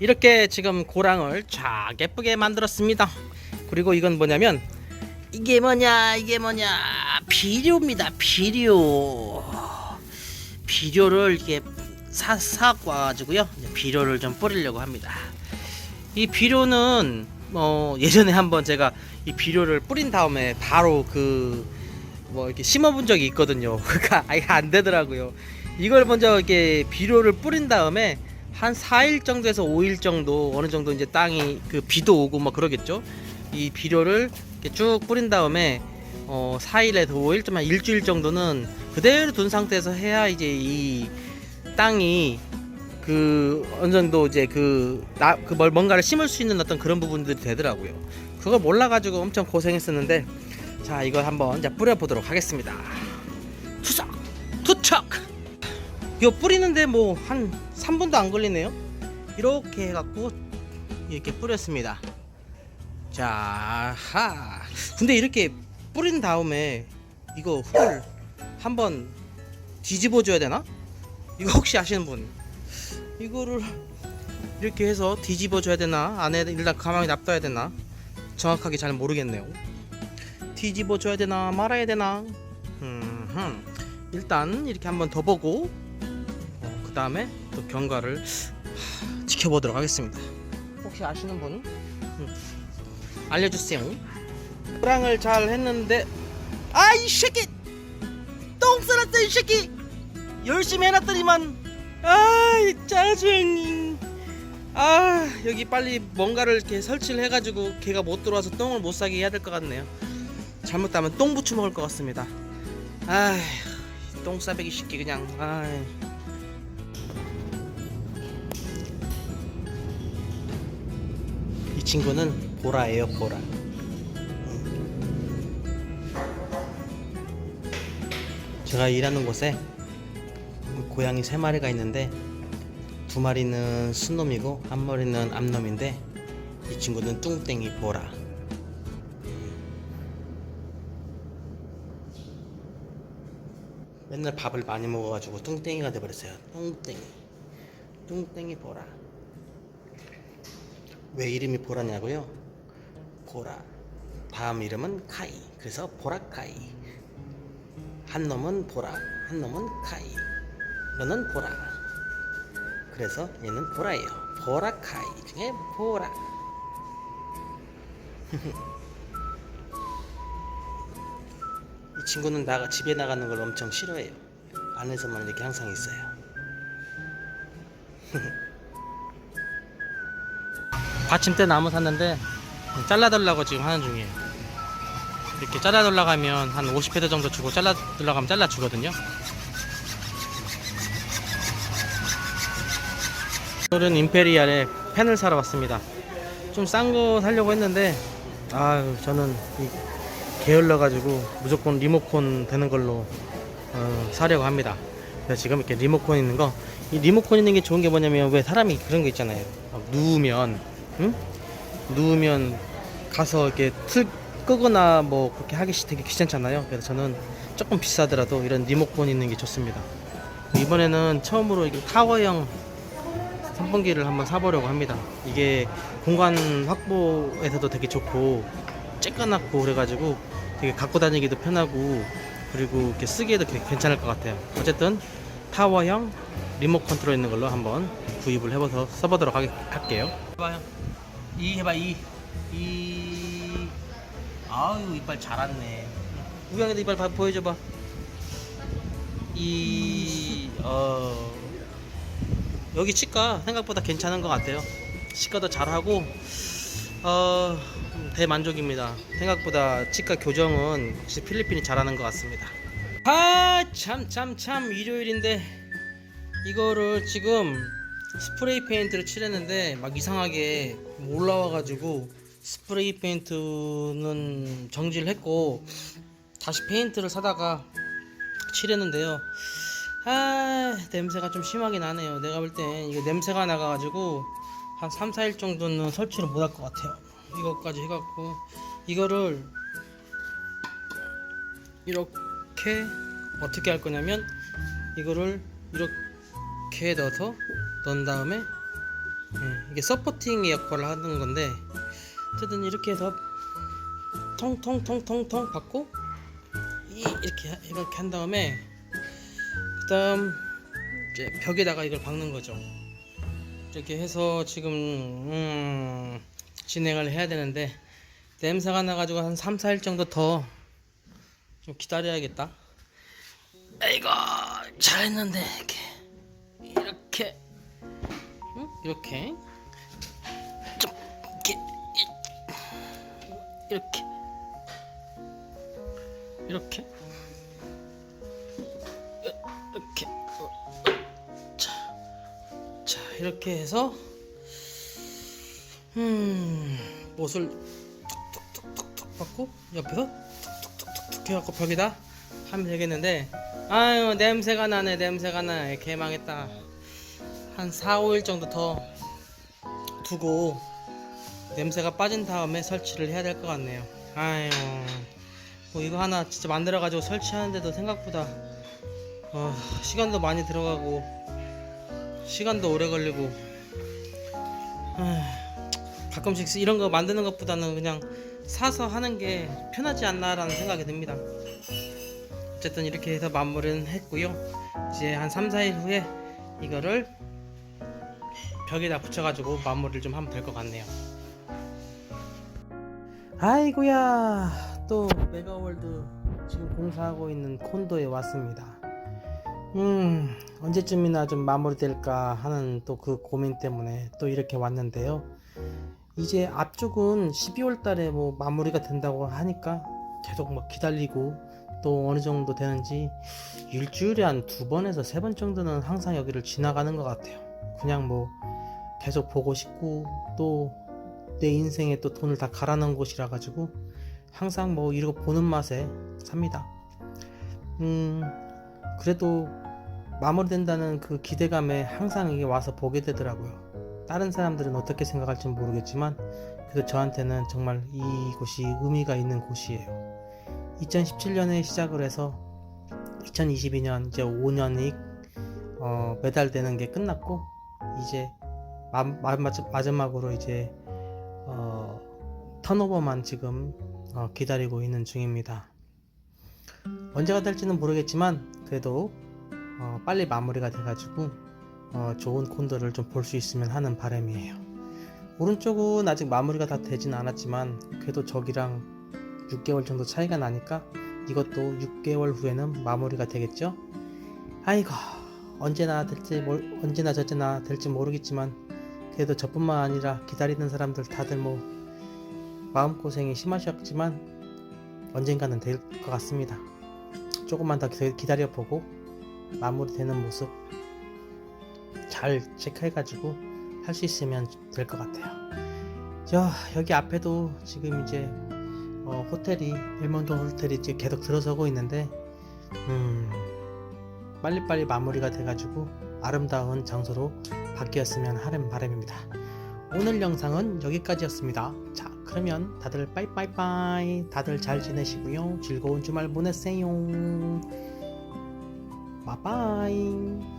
이렇게 지금 고랑을 쫙 예쁘게 만들었습니다. 그리고 이건 뭐냐면 이게 뭐냐 이게 뭐냐 비료입니다 비료 비료를 이렇게 사 사고 와가지고요 비료를 좀 뿌리려고 합니다. 이 비료는 뭐 예전에 한번 제가 이 비료를 뿌린 다음에 바로 그 뭐 이렇게 심어본 적이 있거든요. 그러니까 아예 안 되더라고요. 이걸 먼저 이렇게 비료를 뿌린 다음에 한 4일 정도에서 5일 정도 어느 정도 이제 땅이 그 비도 오고 막 그러겠죠. 이 비료를 쭉 뿌린 다음에 어 4일에서 5일 좀한 일주일 정도는 그대로 둔 상태에서 해야 이제 이 땅이 그 어느 정도 이제 그나그 뭔가를 심을 수 있는 어떤 그런 부분들이 되더라고요. 그걸 몰라 가지고 엄청 고생했었는데 자 이걸 한번 이제 뿌려 보도록 하겠습니다. 투석 투척 이거 뿌리는데 뭐 한 3분도 안 걸리네요. 이렇게 해갖고 이렇게 뿌렸습니다. 자, 하. 근데 이렇게 뿌린 다음에 이거 흙을 한번 뒤집어 줘야 되나? 이거 혹시 아시는 분? 이거를 이렇게 해서 뒤집어 줘야 되나? 안에 일단 가만히 놔둬야 되나? 정확하게 잘 모르겠네요. 뒤집어 줘야 되나 말아야 되나? 음, 일단 이렇게 한번 더 보고 다음에 또 경과를 하, 지켜보도록 하겠습니다. 혹시 아시는 분? 음, 알려주세요. 호랑을 잘 했는데 아 이 새끼! 똥 싸놨다 이 새끼! 열심히 해놨더니만 아이 짜증 아 여기 빨리 뭔가를 이렇게 설치를 해가지고 걔가 못 들어와서 똥을 못 싸게 해야 될 것 같네요. 잘못하면 똥 부쳐 먹을 것 같습니다. 아똥 싸배기 새끼 그냥. 아이 친구는 보라예요 보라. 제가 일하는 곳에 고양이 세 마리가 있는데 두 마리는 순놈이고 한 마리는 암놈인데 이 친구는 뚱땡이 보라. 맨날 밥을 많이 먹어가지고 뚱땡이가 돼버렸어요. 뚱땡이. 뚱땡이 보라 왜 이름이 보라냐고요? 보라. 다음 이름은 카이. 그래서 보라카이. 한 놈은 보라 한 놈은 카이. 너는 보라. 그래서 얘는 보라예요. 보라카이 중에 보라. 이 친구는 나가 집에 나가는 걸 엄청 싫어해요. 안에서만 이렇게 항상 있어요 받침대 나무 샀는데 잘라달라고 지금 하는 중이에요. 이렇게 잘라달라고 하면 한 50회대 정도 주고 잘라달라고 하면 잘라주거든요. 오늘은 임페리알에 펜을 사러 왔습니다. 좀 싼 거 사려고 했는데 아유 저는 이 게을러 가지고 무조건 리모콘 되는 걸로 어, 사려고 합니다. 그래서 지금 이렇게 리모콘 있는 거, 이 리모콘 있는 게 좋은 게 뭐냐면 왜 사람이 그런 거 있잖아요. 막 누우면, 응? 누우면 가서 이렇게 틀 끄거나 뭐 그렇게 하기 되게 귀찮잖아요. 그래서 저는 조금 비싸더라도 이런 리모콘 있는 게 좋습니다. 이번에는 처음으로 이게 타워형 선풍기를 한번 사보려고 합니다. 이게 공간 확보에서도 되게 좋고 쬐끈하고 그래가지고 되게 갖고 다니기도 편하고 그리고 이렇게 쓰기에도 괜찮을 것 같아요. 어쨌든 타워형 리모컨 컨트롤 있는 걸로 한번 구입을 해봐서 써보도록 하게, 할게요. 이 해봐 이. 이. 아유 이빨 잘았네. 우영이도 이빨 봐- 보여줘봐. 이. 어. 여기 치과 생각보다 괜찮은 것 같아요. 치과도 잘하고 어 대만족입니다. 생각보다 치과 교정은 역시 필리핀이 잘하는 것 같습니다. 아 참 참 참 일요일인데 이거를 지금 스프레이 페인트를 칠했는데 막 이상하게 올라와가지고 스프레이 페인트는 정지를 했고 다시 페인트를 사다가 칠했는데요. 아 냄새가 좀 심하게 나네요. 내가 볼 땐 이거 냄새가 나가가지고 한 3, 4일 정도는 설치를 못할 것 같아요. 이것까지 해갖고 이거를 이렇게 어떻게 할 거냐면 이거를 이렇게 넣어서 넣은 다음에 예, 이게 서포팅 역할을 하는 건데 어쨌든 이렇게 해서 통통통통통 받고 이 이렇게 하- 이렇게 한 다음에 그다음 이제 벽에다가 이걸 박는 거죠. 이렇게 해서 지금 음, 진행을 해야 되는데 냄새가 나가지고 한 3, 4일 정도 더 좀 기다려야겠다. 아이고 잘했는데 이렇게? 이렇게. 좀 이렇게. 이- 이렇게. 이렇게. 자, 자 이렇게 해서 음 못을 툭툭툭툭 받고 옆에서 툭툭툭툭 해갖고 벽에다 하면 되겠는데 아유 냄새가 나네 냄새가 나 개망했다 한 4, 5일 정도 더 두고 냄새가 빠진 다음에 설치를 해야 될 것 같네요 아유 뭐 이거 하나 진짜 만들어 가지고 설치하는데도 생각보다 어, 시간도 많이 들어가고 시간도 오래 걸리고 아휴, 가끔씩 이런 거 만드는 것보다는 그냥 사서 하는 게 편하지 않나라는 생각이 듭니다. 어쨌든 이렇게 해서 마무리는 했고요. 이제 한 3, 4일 후에 이거를 벽에다 붙여가지고 마무리를 좀 하면 될 것 같네요. 아이고야 또 메가월드 지금 공사하고 있는 콘도에 왔습니다. 음 언제쯤이나 좀 마무리될까 하는 또 그 고민 때문에 또 이렇게 왔는데요. 이제 앞쪽은 12월 달에 뭐 마무리가 된다고 하니까 계속 막 기다리고 또 어느 정도 되는지 일주일에 한 두 번에서 세 번 정도는 항상 여기를 지나가는 것 같아요. 그냥 뭐 계속 보고 싶고 또 내 인생에 또 돈을 다 갈아 넣은 곳이라 가지고 항상 뭐 이러고 보는 맛에 삽니다. 음 그래도 마무리된다는 그 기대감에 항상 이게 와서 보게 되더라고요. 다른 사람들은 어떻게 생각할지 모르겠지만 그래도 저한테는 정말 이곳이 의미가 있는 곳이에요. 2017년에 시작을 해서 2022년 이제 5년이 어, 매달되는 게 끝났고 이제 마지막으로 이제 어, 턴오버만 지금 어, 기다리고 있는 중입니다. 언제가 될지는 모르겠지만 그래도 어, 빨리 마무리가 돼가지고 어, 좋은 콘도를 좀 볼 수 있으면 하는 바람이에요. 오른쪽은 아직 마무리가 다 되진 않았지만 그래도 저기랑 6개월 정도 차이가 나니까 이것도 6개월 후에는 마무리가 되겠죠? 아이고 언제나 될지 몰- 언제나 저제나 될지 모르겠지만 그래도 저뿐만 아니라 기다리는 사람들 다들 뭐 마음고생이 심하셨지만 언젠가는 될 것 같습니다. 조금만 더 기- 기다려보고 마무리되는 모습 잘 체크해가지고 할 수 있으면 될 것 같아요. 저 여기 앞에도 지금 이제 어, 호텔이 벨몬도 호텔이 이제 계속 들어서고 있는데 음, 빨리빨리 마무리가 돼가지고 아름다운 장소로 바뀌었으면 하는 바람입니다. 오늘 영상은 여기까지였습니다. 자, 그러면 다들 빠이빠이빠이. 다들 잘 지내시고요. 즐거운 주말 보내세요. 바이바이.